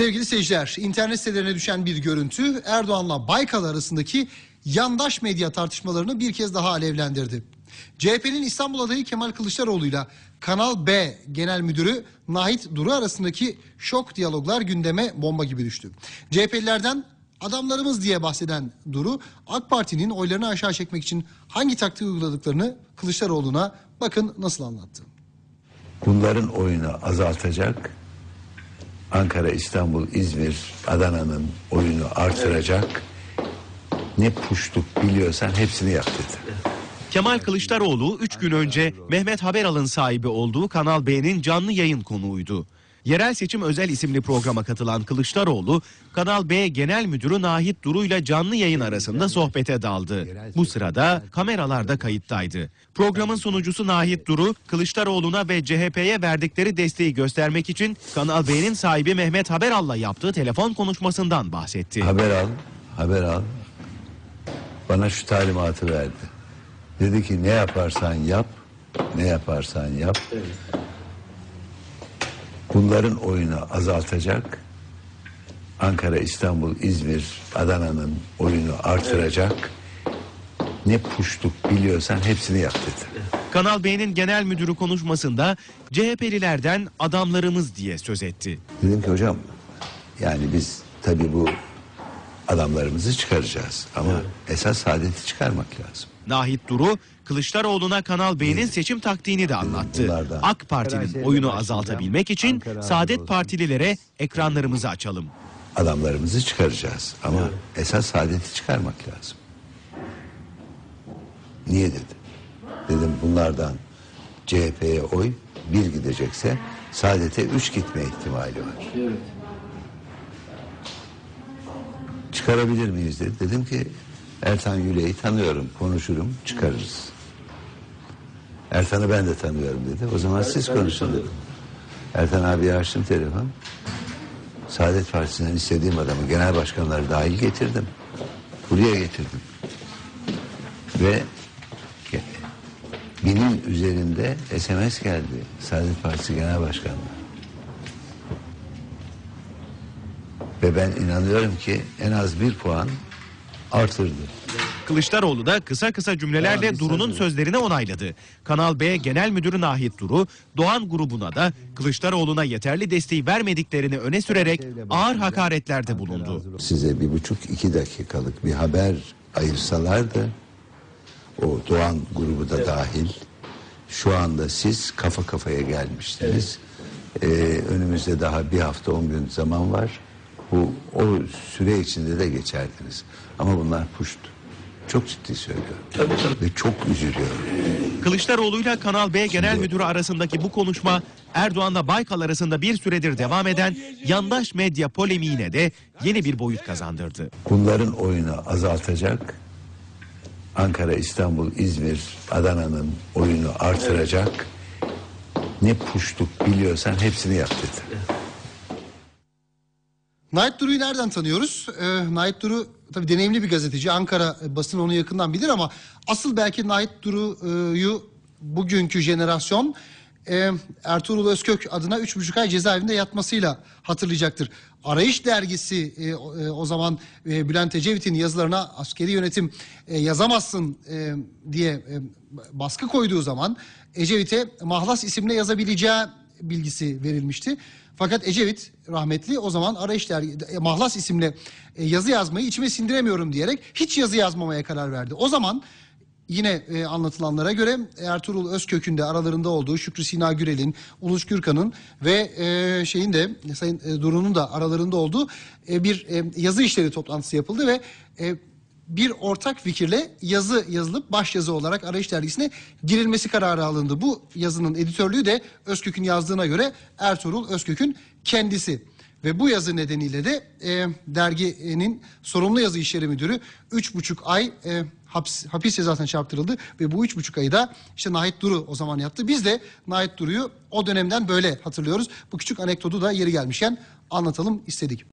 Sevgili seyirciler, internet sitelerine düşen bir görüntü Erdoğan'la Baykal arasındaki yandaş medya tartışmalarını bir kez daha alevlendirdi. CHP'nin İstanbul adayı Kemal Kılıçdaroğlu'yla Kanal B Genel Müdürü Nahit Duru arasındaki şok diyaloglar gündeme bomba gibi düştü. CHP'lilerden adamlarımız diye bahseden Duru, AK Parti'nin oylarını aşağı çekmek için hangi taktiği uyguladıklarını Kılıçdaroğlu'na bakın nasıl anlattı. Bunların oyunu azaltacak. Ankara, İstanbul, İzmir, Adana'nın oyunu artıracak. Ne puştuk biliyorsan hepsini yap dedi. Kemal Kılıçdaroğlu 3 gün önce Mehmet Haberal'ın sahibi olduğu Kanal B'nin canlı yayın konuğuydu. Yerel Seçim Özel isimli programa katılan Kılıçdaroğlu, Kanal B Genel Müdürü Nahit Duru ile canlı yayın arasında sohbete daldı. Bu sırada kameralar da kayıttaydı. Programın sunucusu Nahit Duru, Kılıçdaroğlu'na ve CHP'ye verdikleri desteği göstermek için Kanal B'nin sahibi Mehmet Haberal'la yaptığı telefon konuşmasından bahsetti. Haber al, haber al. Bana şu talimatı verdi. Dedi ki ne yaparsan yap, ne yaparsan yap. Bunların oyunu azaltacak. Ankara, İstanbul, İzmir, Adana'nın oyunu artıracak. Ne puştuk biliyorsan hepsini yap dedi. Kanal B'nin genel müdürü konuşmasında CHP'lilerden adamlarımız diye söz etti. Dedim ki hocam yani biz tabii bu adamlarımızı çıkaracağız. Ama esas saadeti çıkarmak lazım. Nahit Duru, Kılıçdaroğlu'na Kanal B'nin seçim taktiğini de anlattı. Bunlardan. AK Parti'nin oyunu azaltabilmek için Saadet Partililere ekranlarımızı açalım. Adamlarımızı çıkaracağız. Ama esas saadeti çıkarmak lazım. Niye dedi? Dedim bunlardan CHP'ye oy bir gidecekse saadete üç gitme ihtimali var. Çıkarabilir miyiz dedi. Dedim ki Ertan Yüle'yi tanıyorum, konuşurum, çıkarırız. Ertan'ı ben de tanıyorum dedi. O zaman siz konuşun dedim. Ertan abi açtım telefon. Saadet Partisi'nden istediğim adamı genel başkanları dahil getirdim. Buraya getirdim. Ve binin üzerinde SMS geldi. Saadet Partisi Genel Başkanlığı. Ve ben inanıyorum ki en az bir puan artırdı. Kılıçdaroğlu da kısa kısa cümlelerle Duru'nun sözlerini onayladı. Kanal B Genel Müdürü Nahit Duru, Doğan grubuna da Kılıçdaroğlu'na yeterli desteği vermediklerini öne sürerek ağır hakaretlerde bulundu. size bir buçuk iki dakikalık bir haber ayırsalardı o Doğan grubu da dahil şu anda siz kafa kafaya gelmiştiniz. Ee, önümüzde daha bir hafta on gün zaman var. Bu o süre içinde de geçerdiniz. Ama bunlar puşt. Çok ciddi söylüyorum. Ve çok üzülüyorum. Kılıçdaroğlu'yla Kanal B Genel Müdürü arasındaki bu konuşma Erdoğan'la Baykal arasında bir süredir devam eden yandaş medya polemiğine de yeni bir boyut kazandırdı. Bunların oyunu azaltacak. Ankara, İstanbul, İzmir, Adana'nın oyunu artıracak. Ne puştuk biliyorsan hepsini yap dedi. Nait Duru'yu nereden tanıyoruz? Ee, Nait Duru tabii deneyimli bir gazeteci. Ankara e, basını onu yakından bilir ama asıl belki Nait Duru'yu bugünkü jenerasyon e, Ertuğrul Özkök adına üç buçuk ay cezaevinde yatmasıyla hatırlayacaktır. Arayış dergisi e, e, o zaman e, Bülent Ecevit'in yazılarına askeri yönetim e, yazamazsın e, diye e, baskı koyduğu zaman Ecevit'e Mahlas isimle yazabileceği bilgisi verilmişti. Fakat Ecevit rahmetli o zaman Arayış Dergi, e, Mahlas isimli e, yazı yazmayı içime sindiremiyorum diyerek hiç yazı yazmamaya karar verdi. O zaman yine e, anlatılanlara göre Ertuğrul Özkök'ün de aralarında olduğu Şükrü Sina Gürel'in, Uluç Gürkan'ın ve şeyin de Sayın Duru'nun da aralarında olduğu bir yazı işleri toplantısı yapıldı ve bir ortak fikirle yazı yazılıp başyazı olarak Arayış Dergisi'ne girilmesi kararı alındı. Bu yazının editörlüğü de Özkök'ün yazdığına göre Ertuğrul Özkök'ün kendisi. Ve bu yazı nedeniyle de e, derginin sorumlu yazı işleri müdürü üç buçuk ay e, hapis, hapis cezasına çarptırıldı. Ve bu üç buçuk ayı da işte Nahit Duru o zaman yattı. Biz de Nahit Duru'yu o dönemden böyle hatırlıyoruz. Bu küçük anekdotu da yeri gelmişken anlatalım istedik.